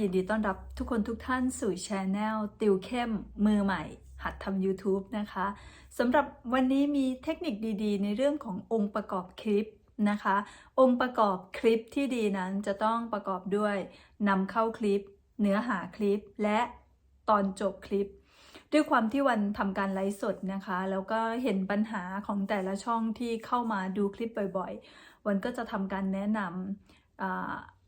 ยินดีต้อนรับทุกคนทุกท่านสู่ช anel ติวเข้มมือใหม่ หัดทำ YouTube นะคะสำหรับวันนี้มีเทคนิคดีๆ ในเรื่องขององค์ประกอบคลิปนะคะ องค์ประกอบคลิปที่ดีนั้นจะต้องประกอบด้วยนำเข้าคลิป เนื้อหาคลิปและตอนจบคลิป ด้วยความที่วันทำการไลฟ์สดนะคะ แล้วก็เห็นปัญหาของแต่ละช่องที่เข้ามาดูคลิปบ่อยๆ วันก็จะทำการแนะนำ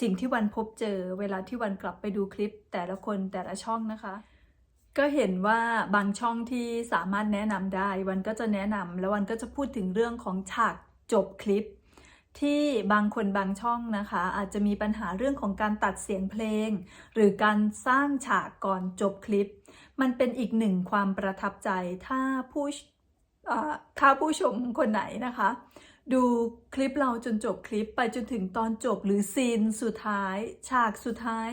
สิ่งที่วันพบเจอเวลาที่วันกลับไปดูคลิปแต่ละคนแต่ละช่องนะคะ ก็เห็นว่าบางช่องที่สามารถแนะนำได้วันก็จะแนะนำแล้ววันก็จะพูดถึงเรื่องของฉากจบคลิป ที่บางคนบางช่องนะคะ อาจจะมีปัญหาเรื่องของการตัดเสียงเพลง หรือการสร้างฉากก่อนจบคลิป มันเป็นอีกหนึ่งความประทับใจถ้าผู้ถ้าผู้ชมคนไหนนะคะ ดูคลิปเราจนจบคลิปไปจนถึงตอนจบหรือซีนสุดท้าย ฉากสุดท้าย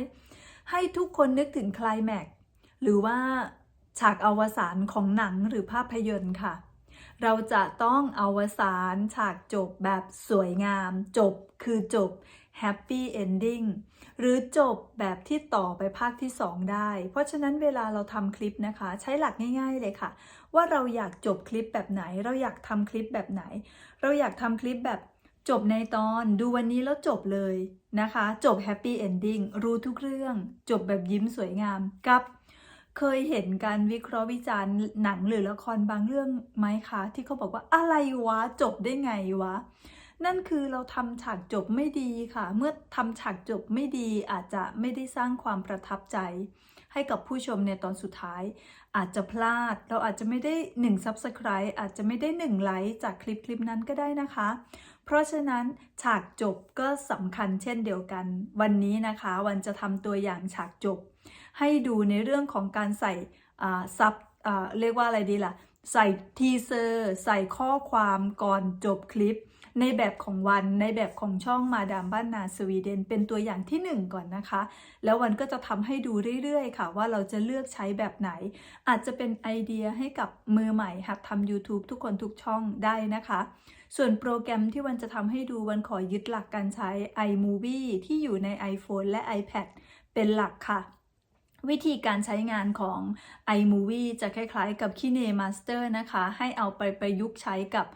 ให้ทุกคนนึกถึงคลายแม็กซ์หรือว่าฉากอวสานของหนังหรือภาพยนตร์ค่ะ เราจะต้องอวสานฉากจบแบบสวยงาม จบคือจบ Happy Ending หรือจบแบบที่ต่อไปภาคที่ 2 ได้ เพราะฉะนั้นเวลาเราทำคลิปนะคะ ใช้หลักง่าย ๆ เลยค่ะ ว่าเราอยากจบคลิปแบบไหน เราอยากทำคลิปแบบไหน เราอยากทำคลิปแบบจบในตอนดูวันนี้แล้วจบเลยนะคะ จบ Happy Ending รู้ทุกเรื่อง จบแบบยิ้มสวยงามกับเคยเห็นการวิเคราะห์วิจารณ์หนังหรือละครบางเรื่องไหมคะ ที่เขาบอกว่าอะไรวะ จบได้ไงวะ นั่นคือเราทำฉากจบไม่ดีค่ะ เมื่อทำฉากจบไม่ดีอาจจะไม่ได้สร้างความประทับใจ ให้กับผู้ชมในตอนสุดท้าย อาจจะพลาด เราอาจจะไม่ได้1 Subscribe อาจจะไม่ได้1ไลค์จากคลิปคลิปนั้นก็ได้นะคะ เพราะฉะนั้นฉากจบก็สำคัญเช่นเดียวกัน วันนี้นะคะวันจะทำตัวอย่างฉากจบ ให้ดูในเรื่องของการใส่ซับเรียกว่าอะไรดีล่ะ ใส่ทีเซอร์ ใส่ข้อความก่อนจบคลิป ในแบบของวันในแบบของช่องมาดามบ้านนาสวีเดน เป็นตัวอย่างที่หนึ่งก่อนนะคะ แล้ววันก็จะทำให้ดูเรื่อยๆ ค่ะ ว่าเราจะเลือกใช้แบบไหน อาจจะเป็นไอเดียให้กับมือใหม่หัดทำ YouTube ทุกคนทุกช่องได้นะคะ ส่วนโปรแกรมที่วันจะทำให้ดูวันขอยึดหลักการใช้ iMovie ที่อยู่ใน iPhone และ iPad เป็นหลักค่ะวิธีการใช้งานของ iMovie จะคล้ายๆกับ KineMaster นะคะ ให้เอาไปประยุกต์ใช้กับ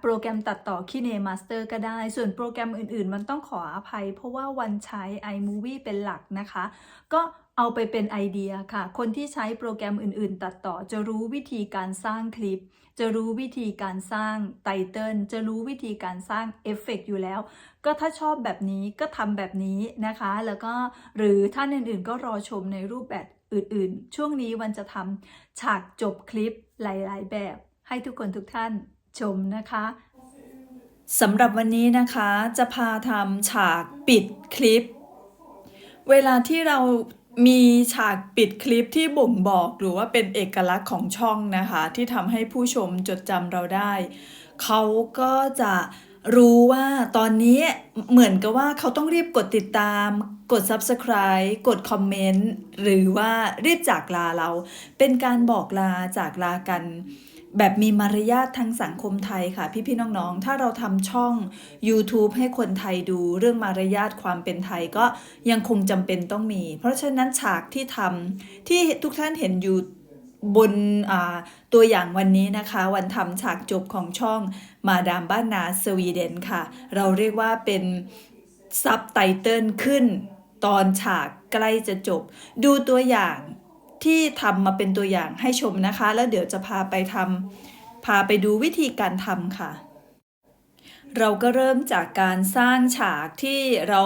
โปรแกรมตัดต่อ KineMaster ก็ได้ ส่วนโปรแกรมอื่นๆ มันต้องขออภัย เพราะว่าวันใช้ iMovie เป็นหลักนะคะ ก็เอาไปเป็นไอเดียค่ะ คนที่ใช้โปรแกรมอื่นๆ ตัดต่อจะรู้วิธีการสร้างคลิป จะรู้วิธีการสร้างไตเติลจะรู้วิธีการสร้างเอฟเฟกต์อยู่แล้ว ก็ถ้าชอบแบบนี้ก็ทำแบบนี้นะคะ แล้วก็หรือท่านอื่นๆ ก็รอชมในรูปแบบอื่นๆ ช่วงนี้วันจะทำฉากจบคลิปหลายๆ แบบ ให้ทุกคนทุกท่าน ชมนะคะสำหรับวันนี้นะคะจะพาทำฉากปิดคลิป เวลาที่เรามีฉากปิดคลิปที่บ่งบอกหรือว่าเป็นเอกลักษณ์ของช่องนะคะ ที่ทำให้ผู้ชมจดจำเราได้ เขาก็จะรู้ว่าตอนนี้เหมือนกับว่าเขาต้องรีบกดติดตาม กด Subscribe กดคอมเมนต์หรือว่ารีบจากลาเรา เป็นการบอกลาจากลากัน แบบมีมารยาททางสังคมไทยค่ะ พี่ๆน้องๆ ถ้าเราทำช่อง YouTube ให้คนไทยดูเรื่องมารยาทความเป็นไทยก็ยังคงจำเป็นต้องมี เพราะฉะนั้นฉากที่ทำที่ทุกท่านเห็นอยู่บนอ่าตัวอย่างวันนี้นะคะ วันทำฉากจบของช่องมาดามบ้านนาสวีเดนค่ะ เราเรียกว่าเป็นซับไตเติลขึ้นตอนฉากใกล้จะจบ ดูตัวอย่าง ที่ทำมาเป็นตัวอย่างให้ชมนะคะ แล้วเดี๋ยวจะพาไปทำพาไปดูวิธีการทำค่ะ เราก็เริ่มจากการสร้างฉากที่เรา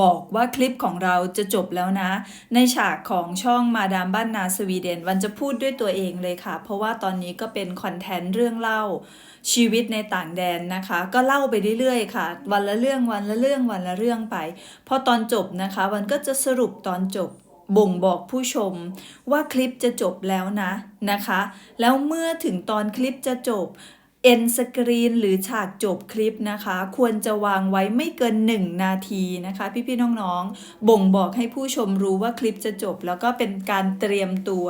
บอกว่าคลิปของเราจะจบแล้วนะ ในฉากของช่องมาดามบ้านนาสวีเดนวันจะพูดด้วยตัวเองเลยค่ะ เพราะว่าตอนนี้ก็เป็นคอนเทนต์เรื่องเล่าชีวิตในต่างแดนนะคะ ก็เล่าไปเรื่อยๆค่ะ วันละเรื่องวันละเรื่องวันละเรื่องไป พอตอนจบนะคะวันก็จะสรุปตอนจบ บ่งบอกผู้ชมว่าคลิปจะจบแล้วนะนะคะ แล้วเมื่อถึงตอนคลิปจะจบเอ็นสกรีนหรือฉากจบคลิปนะคะ ควรจะวางไว้ไม่เกิน 1 นาทีนะคะ พี่ๆน้องๆ บ่งบอกให้ผู้ชมรู้ว่าคลิปจะจบ แล้วก็เป็นการเตรียมตัว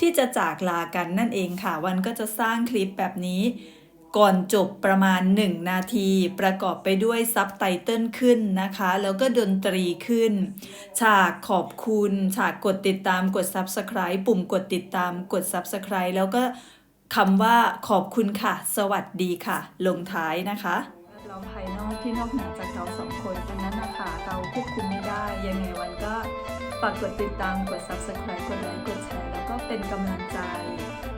ที่จะจากลากันนั่นเองค่ะ วันก็จะสร้างคลิปแบบนี้ ก่อนจบประมาณ 1 นาที ประกอบไปด้วยซับไตเติลขึ้นนะคะ แล้วก็ดนตรีขึ้น ฉากขอบคุณ ฉากกดติดตามกด Subscribe ปุ่มกดติดตามกด Subscribe แล้วก็คำว่าขอบคุณค่ะ สวัสดีค่ะ ลงท้ายนะคะเราภายนอกที่นอกเหนือจากเราสองคนอันนั้นนะคะเราควบคุมไม่ได้ ยังไงวันก็ฝากกดติดตามกด Subscribe กดไลค์กดแชร์แล้วก็เป็นกำลังใจ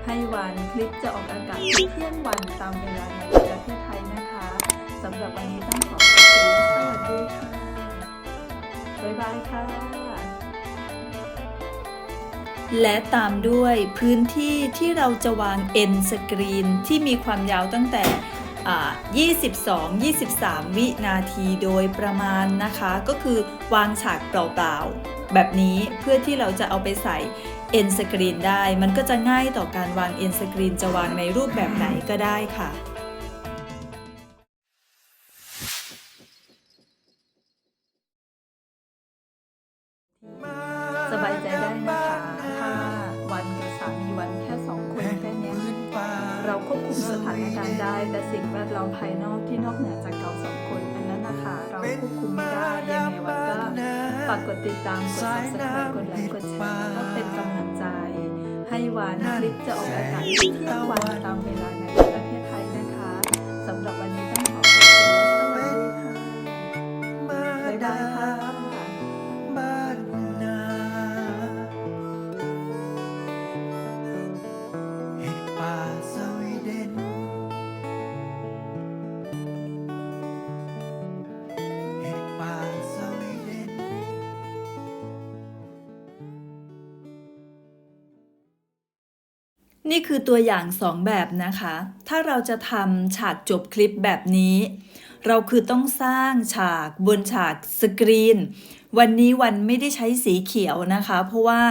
ให้วันคลิปจะออกอากาศทุกเที่ยงวันตามเวลาในประเทศไทยนะคะสำหรับวันนี้ต้องขอขอบคุณสวัสดีค่ะ บ๊ายบายค่ะ และตามด้วยพื้นที่ที่เราจะวาง end screen ที่มีความยาวตั้งแต่อ่า22 23 วินาทีโดยประมาณนะคะ ก็คือวางฉากเปล่าๆ แบบนี้เพื่อที่เราจะเอาไปใส่ end screen ได้ มันก็จะง่ายต่อการวาง end screen จะวางในรูปแบบไหนก็ได้ค่ะสบายใจได้นะคะถ้าวันกับสามีวันแค่สองคนแค่นี้เราควบคุมสถานการณ์ได้ แต่สิ่งแวดล้อมภายนอกที่นอกเหนือจากเราสองคนอันนั้นนะคะ เราควบคุมไม่ได้ยังไงวันก็ฝากกดติดตามกด subscribe วันคลิปจะออกอากาศทุกวันตามเวลา นี่คือตัวอย่างสองแบบนะคะ ถ้าเราจะทำฉากจบคลิปแบบนี้ เราคือต้องสร้างฉากบนฉากสกรีน วันนี้วันไม่ได้ใช้สีเขียวนะคะ เพราะว่า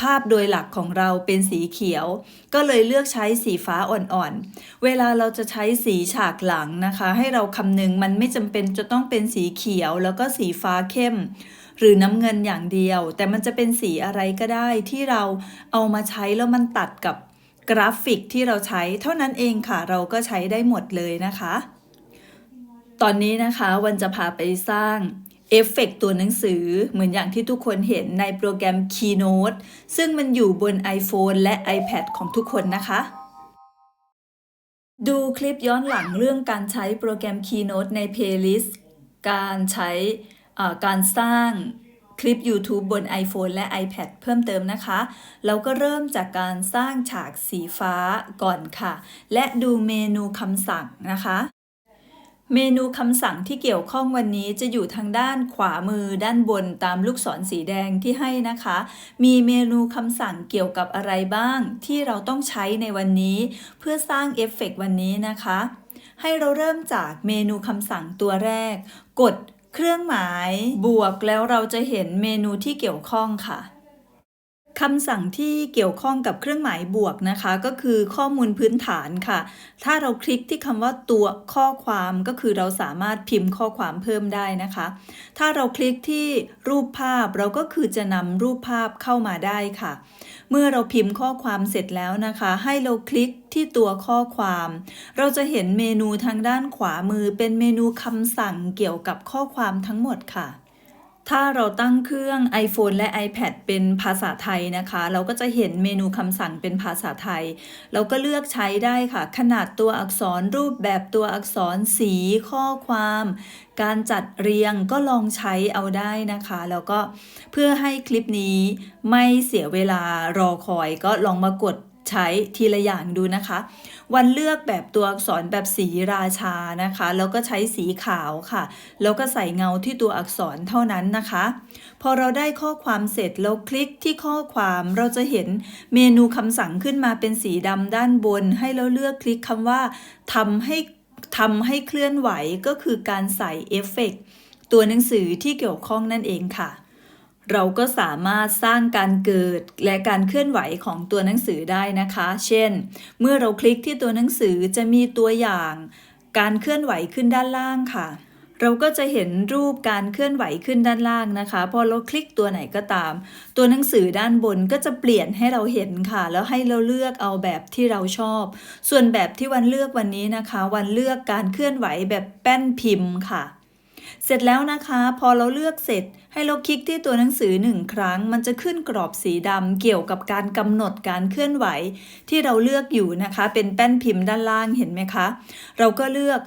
ภาพโดยหลักของเราเป็นสีเขียว ก็เลยเลือกใช้สีฟ้าอ่อนๆ เวลาเราจะใช้สีฉากหลังนะคะ ให้เราคำนึงมันไม่จำเป็นจะต้องเป็นสีเขียวแล้วก็สีฟ้าเข้มหรือน้ำเงินอย่างเดียว แต่มันจะเป็นสีอะไรก็ได้ที่เราเอามาใช้แล้วมันตัดกับ กราฟิกที่เราใช้เท่านั้นเองค่ะ เราก็ใช้ได้หมดเลยนะคะ ตอนนี้นะคะวันจะพาไปสร้างเอฟเฟกต์ตัวหนังสือเหมือนอย่างที่ทุกคนเห็นในโปรแกรม Keynote ซึ่งมันอยู่บน iPhone และ iPad ของทุกคนนะคะ ดูคลิปย้อนหลังเรื่องการใช้โปรแกรม Keynote ใน Playlist การใช้การสร้าง คลิป YouTube บน iPhone และ iPad เพิ่มเติมนะคะ เราก็เริ่มจากการสร้างฉากสีฟ้าก่อนค่ะ และดูเมนูคำสั่งนะคะ เมนูคำสั่งที่เกี่ยวข้องวันนี้จะอยู่ทางด้านขวามือด้านบนตามลูกศรสีแดงที่ให้นะคะ มีเมนูคำสั่งเกี่ยวกับอะไรบ้าง ที่เราต้องใช้ในวันนี้ เพื่อสร้างเอฟเฟกต์วันนี้นะคะ ให้เราเริ่มจากเมนูคำสั่งตัวแรก กด เครื่องหมายบวกแล้วเราจะเห็นเมนูที่เกี่ยวข้องค่ะ คำสั่งที่เกี่ยวข้องกับเครื่องหมายบวกนะคะ ก็คือข้อมูลพื้นฐานค่ะ ถ้าเราคลิกที่คำว่าตัวข้อความก็คือเราสามารถพิมพ์ข้อความเพิ่มได้นะคะ ถ้าเราคลิกที่รูปภาพเราก็คือจะนำรูปภาพเข้ามาได้ค่ะ เมื่อเราพิมพ์ข้อความเสร็จแล้วนะคะ ให้เราคลิกที่ตัวข้อความ เราจะเห็นเมนูทางด้านขวามือเป็นเมนูคำสั่งเกี่ยวกับข้อความทั้งหมดค่ะ ถ้าเราตั้งเครื่อง iPhone และ iPad เป็นภาษาไทยนะคะ เราก็จะเห็นเมนูคำสั่งเป็นภาษาไทย เราก็เลือกใช้ได้ค่ะ ขนาดตัวอักษรรูปแบบตัวอักษรสีข้อความ การจัดเรียงก็ลองใช้เอาได้นะคะ แล้วก็เพื่อให้คลิปนี้ไม่เสียเวลารอคอยก็ลองมากด ใช้ทีละอย่างดูนะคะ วันเลือกแบบตัวอักษรแบบสีราชานะคะ แล้วก็ใช้สีขาวค่ะ แล้วก็ใส่เงาที่ตัวอักษรเท่านั้นนะคะ พอเราได้ข้อความเสร็จแล้วคลิกที่ข้อความเราจะเห็นเมนูคำสั่งขึ้นมาเป็นสีดำด้านบน ให้เราเลือกคลิกคำว่าทำให้ทำให้เคลื่อนไหวก็คือการใส่เอฟเฟกต์ตัวหนังสือที่เกี่ยวข้องนั่นเองค่ะ เราก็สามารถสร้างการเกิดและการเคลื่อนไหวของตัวหนังสือได้นะคะ เช่น เมื่อเราคลิกที่ตัวหนังสือจะมีตัวอย่าง การเคลื่อนไหวขึ้นด้านล่างค่ะ เราก็จะเห็นรูปการเคลื่อนไหวขึ้นด้านล่างนะคะ พอเราคลิกตัวไหนก็ตาม ตัวหนังสือด้านบนก็จะเปลี่ยนให้เราเห็นค่ะ แล้วให้เราเลือกเอาแบบที่เราชอบ ส่วนแบบที่วันเลือกวันนี้นะคะ วันเลือกการเคลื่อนไหวแบบแป้นพิมพ์ค่ะ เสร็จแล้วนะคะ พอเราเลือกเสร็จ ให้เราคลิกที่ตัวหนังสือหนึ่งครั้ง มันจะขึ้นกรอบสีดำเกี่ยวกับการกำหนดการเคลื่อนไหว ที่เราเลือกอยู่นะคะ เป็นแป้นพิมพ์ด้านล่างเห็นไหมคะ เราก็เลือก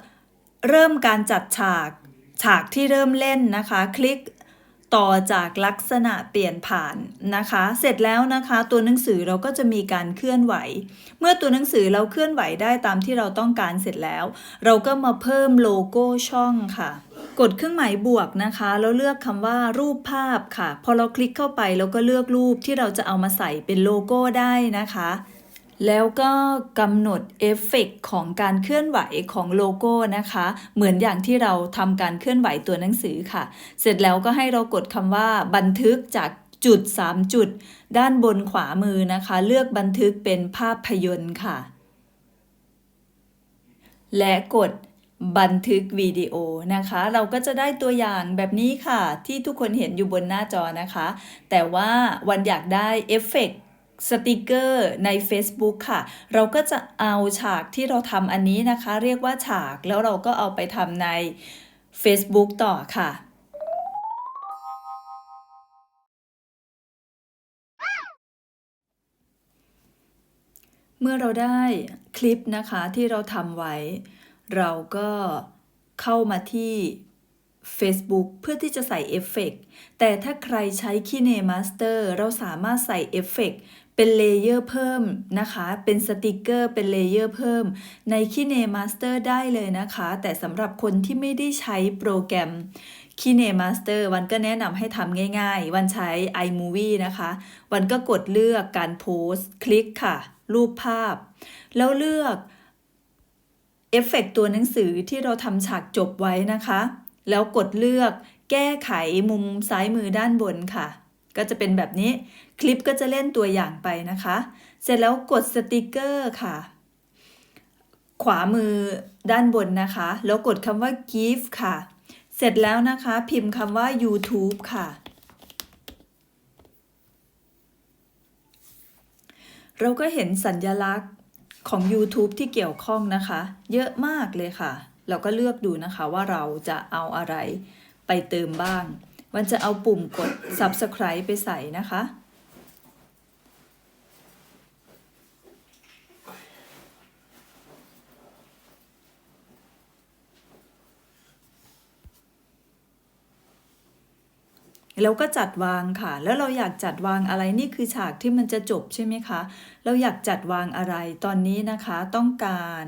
เริ่มการจัดฉาก ฉากที่เริ่มเล่นนะคะ คลิกต่อจากลักษณะเปลี่ยนผ่านนะคะ เสร็จแล้วนะคะ ตัวหนังสือเราก็จะมีการเคลื่อนไหว เมื่อตัวหนังสือเราเคลื่อนไหวได้ตามที่เราต้องการเสร็จแล้ว เราก็มาเพิ่มโลโก้ช่องค่ะ กดเครื่องหมายบวกนะคะ แล้วเลือกคำว่ารูปภาพค่ะ พอเราคลิกเข้าไปเราก็เลือกรูปที่เราจะเอามาใส่เป็นโลโก้ได้นะคะ แล้วก็กำหนดเอฟเฟกต์ของการเคลื่อนไหวของโลโก้นะคะ เหมือนอย่างที่เราทำการเคลื่อนไหวตัวหนังสือค่ะ เสร็จแล้วก็ให้เรากดคำว่าบันทึกจากจุด 3 จุด ด้านบนขวามือนะคะ เลือกบันทึกเป็นภาพยนตร์ค่ะ และกด บันทึกวิดีโอนะคะ เราก็จะได้ตัวอย่างแบบนี้ค่ะ ที่ทุกคนเห็นอยู่บนหน้าจอนะคะ แต่ว่าวันอยากได้เอฟเฟกต์สติกเกอร์ใน Facebook ค่ะ เราก็จะเอาฉากที่เราทำอันนี้นะคะ เรียกว่าฉากแล้วเราก็เอาไปทำใน Facebook ต่อค่ะเมื่อเราได้คลิปนะคะที่เราทำไว้ เราก็เข้ามาที่ Facebook เพื่อที่จะใส่เอฟเฟกต์แต่ถ้าใครใช้ KineMaster เราสามารถใส่เอฟเฟกต์เป็นเลเยอร์เพิ่มนะคะ เป็นสติกเกอร์ เป็นเลเยอร์เพิ่ม ใน KineMaster ได้เลยนะคะ แต่สำหรับคนที่ไม่ได้ใช้โปรแกรม KineMaster วันก็แนะนำให้ทำง่ายๆ วันใช้ iMovie นะคะ วันก็กดเลือกการโพสต์คลิกค่ะ รูปภาพ แล้วเลือก เอฟเฟกต์ตัวหนังสือที่เราทำฉากจบไว้นะคะ แล้วกดเลือกแก้ไขมุมซ้ายมือด้านบนค่ะ ก็จะเป็นแบบนี้คลิปก็จะเล่นตัวอย่างไปนะคะ เสร็จแล้วกดสติกเกอร์ค่ะ ขวามือด้านบนนะคะ แล้วกดคำว่า give ค่ะ เสร็จแล้วนะคะ พิมพ์คำว่า YouTube ค่ะเราก็เห็นสัญญลักษณ์ ของ YouTube ที่เกี่ยวข้องนะคะ เยอะมากเลยค่ะ เราก็เลือกดูนะคะว่าเราจะเอาอะไรไปเติมบ้างมันจะเอาปุ่มกด Subscribe ไปใส่นะคะ แล้วก็จัดวางค่ะ แล้วเราอยากจัดวางอะไรนี่คือฉากที่มันจะจบใช่ไหมคะ เราอยากจัดวางอะไรตอนนี้นะคะต้องการ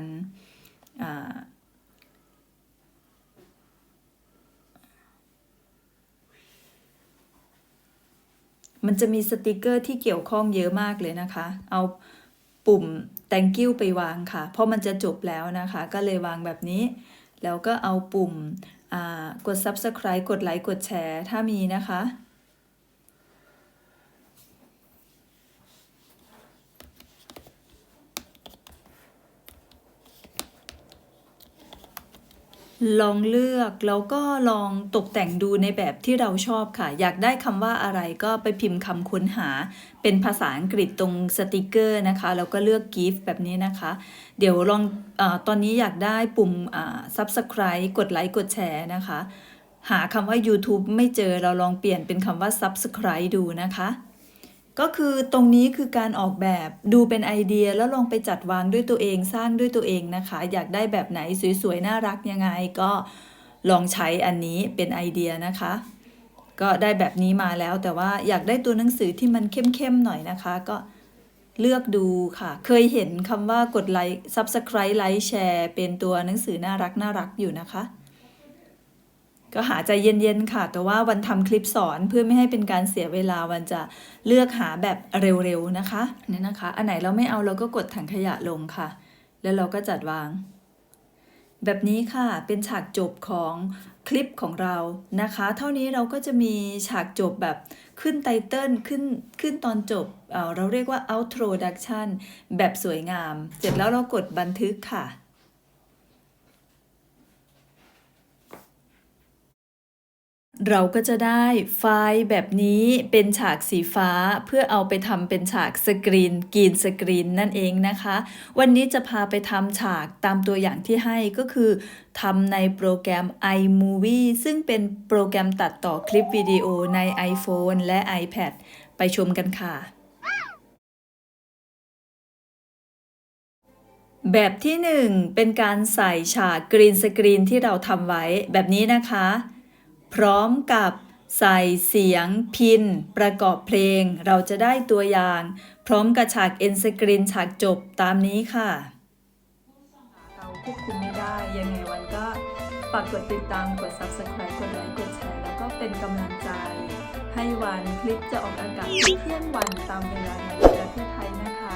มันจะมีสติกเกอร์ที่เกี่ยวข้องเยอะมากเลยนะคะ เอาปุ่ม thank you ไปวางค่ะ เพราะมันจะจบแล้วนะคะ ก็เลยวางแบบนี้ แล้วก็เอาปุ่ม กด subscribe กดไลค์กดแชร์ ถ้ามีนะคะ ลองเลือก แล้วก็ลองตกแต่งดูในแบบที่เราชอบค่ะ อยากได้คำว่าอะไรก็ไปพิมพ์คำค้นหา เป็นภาษาอังกฤษตรงสติกเกอร์นะคะ แล้วก็เลือก GIF แบบนี้นะคะ เดี๋ยวลองอตอนนี้อยากได้ปุ่ม subscribe กดไลค์กดแชร์นะคะ หาคำว่า YouTube ไม่เจอเราลองเปลี่ยนเป็นคำว่า subscribe ดูนะคะ ก็คือตรงนี้คือการออกแบบดูเป็นไอเดียแล้วลองไปจัดวางด้วยตัวเองสร้างด้วยตัวเองนะคะ อยากได้แบบไหนสวยๆ น่ารักยังไงก็ลองใช้อันนี้เป็นไอเดียนะคะ ก็ได้แบบนี้มาแล้วแต่ว่าอยากได้ตัวหนังสือที่มันเข้มๆหน่อยนะคะ ก็เลือกดูค่ะ เคยเห็นคำว่ากดไลค์ subscribe ไลค์แชร์เป็นตัวหนังสือน่ารักน่ารักอยู่นะคะ ก็หาใจเย็นๆค่ะ แต่ว่าวันทำคลิปสอนเพื่อไม่ให้เป็นการเสียเวลาวันจะเลือกหาแบบเร็วๆนะคะเนี่ยนะคะ อันไหนเราไม่เอาเราก็กดถังขยะลงค่ะ แล้วเราก็จัดวาง แบบนี้ค่ะเป็นฉากจบของคลิปของเรานะคะ เท่านี้เราก็จะมีฉากจบแบบขึ้นไตเติลขึ้นขึ้นตอนจบเเราเรียกว่า outroduction แบบสวยงาม เสร็จแล้วเรากดบันทึกค่ะ เราก็จะได้ไฟล์แบบนี้เป็นฉากสีฟ้าเพื่อเอาไปทำเป็นฉากสกรีนกรีนสกรีนนั่นเองนะคะ วันนี้จะพาไปทำฉากตามตัวอย่างที่ให้ก็คือทำในโปรแกรม iMovie ซึ่งเป็นโปรแกรมตัดต่อคลิปวิดีโอใน iPhone และ iPad ไปชมกันค่ะ แบบที่หนึ่งเป็นการใส่ฉากกรีนสกรีนที่เราทำไว้แบบนี้นะคะ พร้อมกับใส่เสียงพินประกอบเพลง เราจะได้ตัวอย่าง พร้อมกับฉากเอ็นสกรีนฉากจบตามนี้ค่ะ เราควบคุมไม่ได้ ยังไงวันก็ฝากกดติดตามกด subscribe กดไลค์กดแชร์ แล้วก็เป็นกำลังใจ ให้วันคลิปจะออกอากาศทุกเที่ยงวันตามเวลาในประเทศไทยนะคะ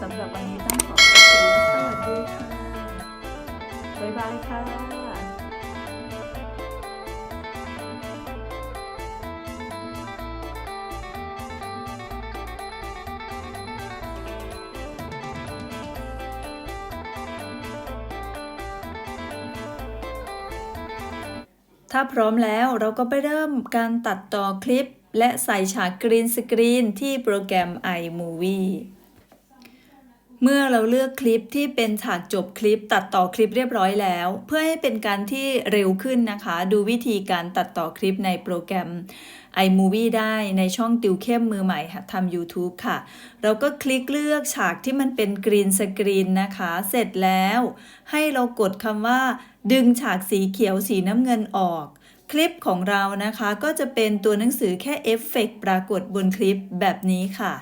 สำหรับวันนี้ต้องขอขอบคุณและสวัสดีค่ะบ๊ายบายค่ะ พร้อมแล้วเราก็ไปเริ่มการตัดต่อคลิป และใส่ฉากกรีนสกรีนที่โปรแกรม iMovie เมื่อเราเลือกคลิปที่เป็นฉากจบคลิป ตัดต่อคลิปเรียบร้อยแล้ว เพื่อให้เป็นการที่เร็วขึ้นนะคะ ดูวิธีการตัดต่อคลิปในโปรแกรม iMovie ได้ในช่องติวเข้มมือใหม่หัดทำ YouTube ค่ะ เราก็คลิกเลือกฉากที่มันเป็นกรีนสกรีนนะคะ เสร็จแล้ว ให้เรากดคำว่า ดึงฉากสีเขียวสีน้ำเงินออกคลิปของเรานะคะก็จะเป็นตัวหนังสือแค่เอฟเฟกต์ปรากฏบนคลิปแบบนี้ค่ะ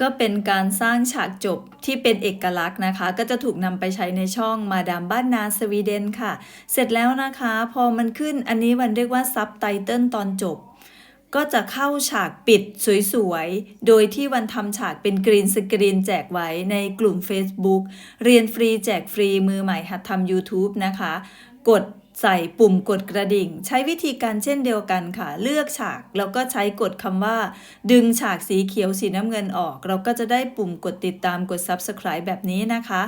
ก็เป็นการสร้างฉากจบที่เป็นเอกลักษณ์นะคะ ก็จะถูกนำไปใช้ในช่องมาดามบ้านนาสวีเดนค่ะ เสร็จแล้วนะคะ พอมันขึ้นอันนี้วันเรียกว่าซับไตเติลตอนจบ ก็จะเข้าฉากปิดสวยๆ โดยที่วันทำฉากเป็นกรีนสกรีนแจกไว้ในกลุ่ม Facebook เรียนฟรีแจกฟรีมือใหม่หัดทำ YouTube นะคะ กดใส่ปุ่มกดกระดิ่ง ใช้วิธีการเช่นเดียวกันค่ะ เลือกฉากแล้วก็ใช้กดคำว่า ดึงฉากสีเขียวสีน้ำเงินออก เราก็จะได้ปุ่มกดติดตามกด Subscribe แบบนี้นะคะ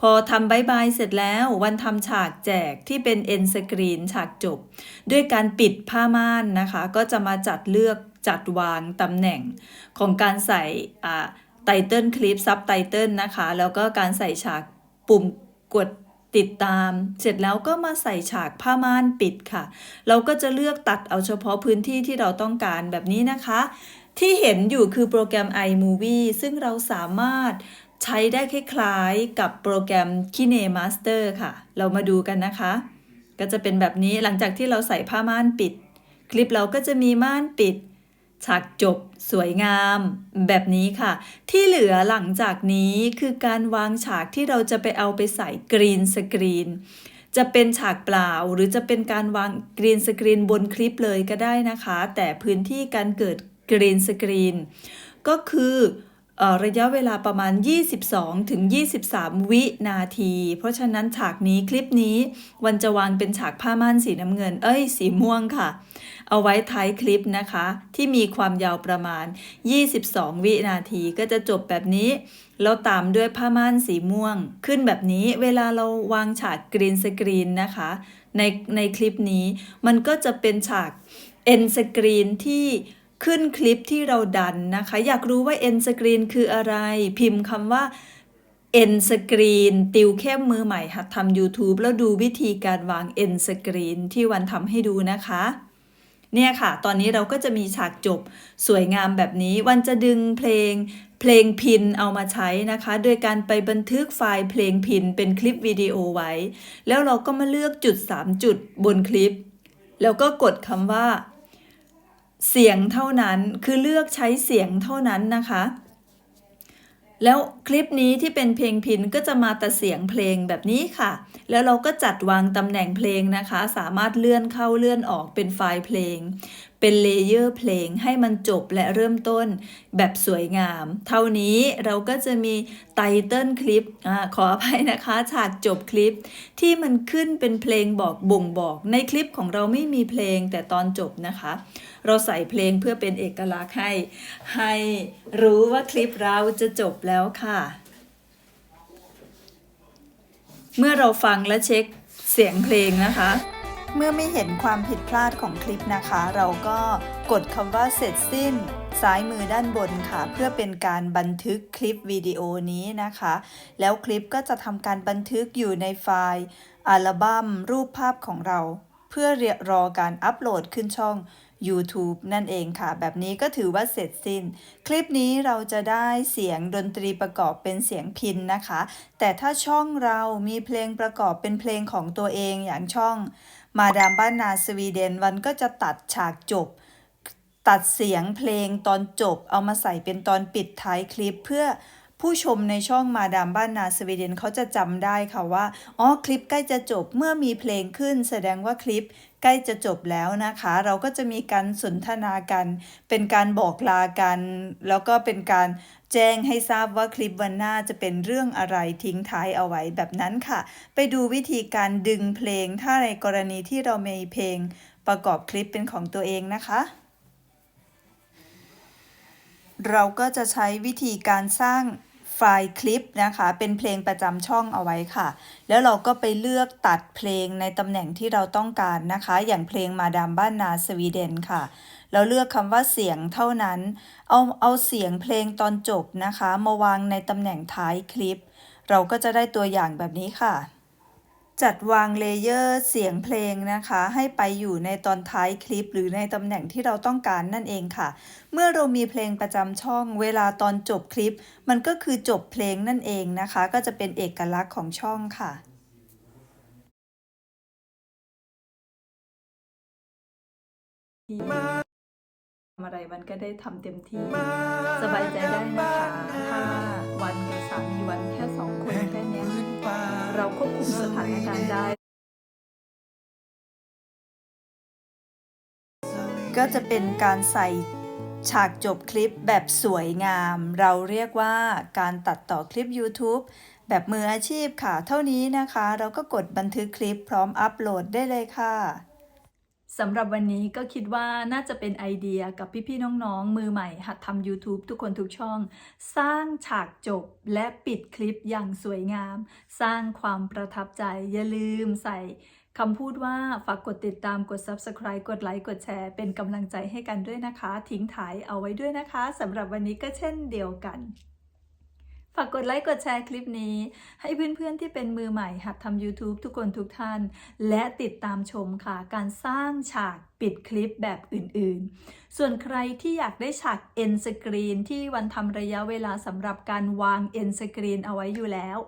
พอทำบายบายเสร็จแล้ววันทำฉากแจกที่เป็น end screen ฉากจบ ด้วยการปิดผ้าม่านนะคะ ก็จะมาจัดเลือกจัดวางตำแหน่งของการใส่ไตเติลคลิปซับไตเติลนะคะ แล้วก็การใส่ฉากปุ่มกดติดตาม เสร็จแล้วก็มาใส่ฉากผ้าม่านปิดค่ะ เราก็จะเลือกตัดเอาเฉพาะพื้นที่ที่เราต้องการแบบนี้นะคะ ที่เห็นอยู่คือโปรแกรม iMovie ซึ่งเราสามารถ ใช้ได้คล้ายๆกับโปรแกรม KineMaster ค่ะ เรามาดูกันนะคะ ก็จะเป็นแบบนี้หลังจากที่เราใส่ผ้าม่านปิด คลิปเราก็จะมีม่านปิด ฉากจบ สวยงาม แบบนี้ค่ะ ที่เหลือหลังจากนี้คือการวางฉากที่เราจะไปเอาไปใส่กรีนสกรีนจะเป็นฉากเปล่าหรือจะเป็นการวางกรีนสกรีนบนคลิปเลยก็ได้นะคะ แต่พื้นที่การเกิดกรีนสกรีนก็คือเอ่อ ระยะเวลาประมาณ 22 ถึง 23 วินาที เพราะฉะนั้นฉากนี้คลิปนี้วันจะวางเป็นฉากผ้าม่านสีน้ำเงิน เอ้ย สีม่วงค่ะ เอาไว้ท้ายคลิปนะคะ ที่มีความยาวประมาณ 22 วินาทีก็จะจบแบบนี้ แล้วตามด้วยผ้าม่านสีม่วง ขึ้นแบบนี้เวลาเราวางฉากกรีนสกรีนนะคะ ในในคลิปนี้มันก็จะเป็นฉากเอ็นสกรีนที่ ขึ้นคลิปที่เราดันนะคะ อยากรู้ว่า end screen คืออะไร พิมพ์คำว่า end screen ติวเข้มมือใหม่ หัดทำ YouTube แล้วดูวิธีการวาง end screen ที่วันทำให้ดูนะคะ เนี่ยค่ะ ตอนนี้เราก็จะมีฉากจบสวยงามแบบนี้ วันจะดึงเพลงเพลงพินเอามาใช้นะคะ โดยการไปบันทึกไฟล์เพลงพินเป็นคลิปวิดีโอไว้ แล้วเราก็มาเลือกจุด 3 จุดบนคลิป แล้วก็กดคำว่า เสียงเท่านั้นคือเลือกใช้เสียงเท่านั้นนะคะ แล้วคลิปนี้ที่เป็นเพลงพินก็จะมาแต่เสียงเพลงแบบนี้ค่ะ แล้วเราก็จัดวางตำแหน่งเพลงนะคะ สามารถเลื่อนเข้าเลื่อนออกเป็นไฟล์เพลงเป็นเลเยอร์เพลงให้มันจบและเริ่มต้นแบบสวยงาม เท่านี้เราก็จะมีไตเติลคลิปอ่าขออภัยนะคะ ฉากจบคลิป ที่มันขึ้นเป็นเพลงบอกบ่งบอก ในคลิปของเราไม่มีเพลงแต่ตอนจบนะคะ เราใส่เพลงเพื่อเป็นเอกลักษณ์ให้ ให้รู้ว่าคลิปเราจะจบแล้วค่ะ เมื่อเราฟังและเช็คเสียงเพลงนะคะ เมื่อไม่เห็นความผิดพลาดของคลิปนะคะ เราก็กดคำว่าเสร็จสิ้น ซ้ายมือด้านบนค่ะ เพื่อเป็นการบันทึกคลิปวิดีโอนี้นะคะ แล้วคลิปก็จะทำการบันทึกอยู่ในไฟล์ อัลบั้มรูปภาพของเรา เพื่อรอการอัปโหลดขึ้นช่อง YouTube นั่นเองค่ะ แบบนี้ก็ถือว่าเสร็จสิ้น คลิปนี้เราจะได้เสียงดนตรีประกอบเป็นเสียงพินนะคะ แต่ถ้าช่องเรามีเพลงประกอบเป็นเพลงของตัวเองอย่างช่อง มาดามบ้านนาสวีเดนวันก็จะตัดฉากจบ ตัดเสียงเพลงตอนจบเอามาใส่เป็นตอนปิดท้ายคลิปเพื่อ ผู้ชมในช่องมาดามบ้านนาสวีเดนเขาจะจำได้ค่ะว่า อ๋อ คลิปใกล้จะจบเมื่อมีเพลงขึ้น แสดงว่าคลิปใกล้จะจบแล้วนะคะ เราก็จะมีการสนทนากัน เป็นการบอกลากัน แล้วก็เป็นการแจ้งให้ทราบว่าคลิปวันหน้าจะเป็นเรื่องอะไรทิ้งท้ายเอาไว้แบบนั้นค่ะ ไปดูวิธีการดึงเพลงถ้าในกรณีที่เรามีเพลงประกอบคลิปเป็นของตัวเองนะคะ เราก็จะใช้วิธีการสร้างไฟล์คลิปนะคะ เป็นเพลงประจำช่องเอาไว้ค่ะ แล้วเราก็ไปเลือกตัดเพลงในตำแหน่งที่เราต้องการนะคะ อย่างเพลงมาดามบ้านนาสวีเดนค่ะ เราเลือกคำว่าเสียงเท่านั้น เอาเอาเสียงเพลงตอนจบนะคะ มาวางในตำแหน่งท้ายคลิป เราก็จะได้ตัวอย่างแบบนี้ค่ะ จัดวางเลเยอร์เสียงเพลงนะคะ ให้ไปอยู่ในตอนท้ายคลิป หรือในตำแหน่งที่เราต้องการนั่นเองค่ะ เมื่อเรามีเพลงประจำช่อง เวลาตอนจบคลิป มันก็คือจบเพลงนั่นเองนะคะ ก็จะเป็นเอกลักษณ์ของช่องค่ะทำอะไรวันก็ได้ทำเต็มที่ สบายใจได้นะคะ ถ้าวันกับสามีวันแค่สองคนแค่นี้ เราควบคุมสถานการณ์ได้ ก็จะเป็นการใส่ฉากจบคลิปแบบสวยงาม เราเรียกว่าการตัดต่อคลิป YouTube แบบมืออาชีพค่ะ เท่านี้นะคะ เราก็กดบันทึกคลิปพร้อมอัปโหลดได้เลยค่ะ สำหรับวันนี้ก็คิดว่าน่าจะเป็นไอเดียกับพี่ๆน้องๆ มือใหม่หัดทำ YouTube ทุกคนทุกช่อง สร้างฉากจบและปิดคลิปอย่างสวยงาม สร้างความประทับใจ อย่าลืมใส่คำพูดว่าฝากกดติดตามกด Subscribe กดไลค์กดแชร์ เป็นกำลังใจให้กันด้วยนะคะ ทิ้งถ่ายเอาไว้ด้วยนะคะสำหรับวันนี้ก็เช่นเดียวกัน ฝากกดไลค์กดแชร์คลิปนี้ ให้เพื่อนๆที่เป็นมือใหม่หัดทำ YouTube ทุกคนทุกท่าน และติดตามชมค่ะ การสร้างฉากปิดคลิปแบบอื่นๆ ส่วนใครที่อยากได้ฉากเอ็นสกรีนที่วันทำระยะเวลาสำหรับการวางเอ็นสกรีนเอาไว้อยู่แล้ว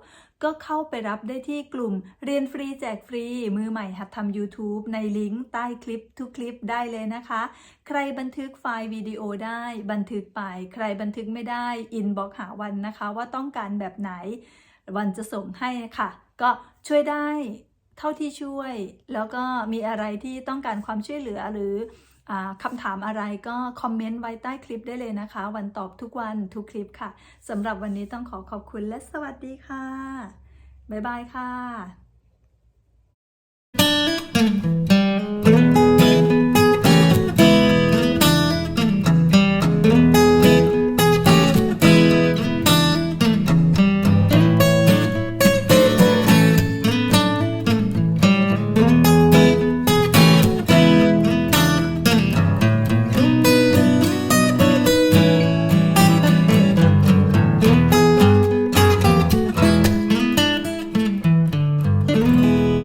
ก็เข้าไปรับได้ที่กลุ่มเรียนฟรีแจกฟรี มือใหม่หัดทำ YouTube ในลิงก์ใต้คลิปทุกคลิปได้เลยนะคะ ใครบันทึกไฟล์วิดีโอได้บันทึกไป ใครบันทึกไม่ได้อินบอกหาวันนะคะ ว่าต้องการแบบไหน วันจะส่งให้ค่ะ ก็ช่วยได้เท่าที่ช่วย แล้วก็มีอะไรที่ต้องการความช่วยเหลือหรือ คำถามอะไรก็คอมเมนต์ไว้ใต้คลิปได้เลยนะคะ วันตอบทุกวันทุกคลิปค่ะสำหรับวันนี้ต้องขอขอบคุณและสวัสดีค่ะ บ๊ายบายค่ะ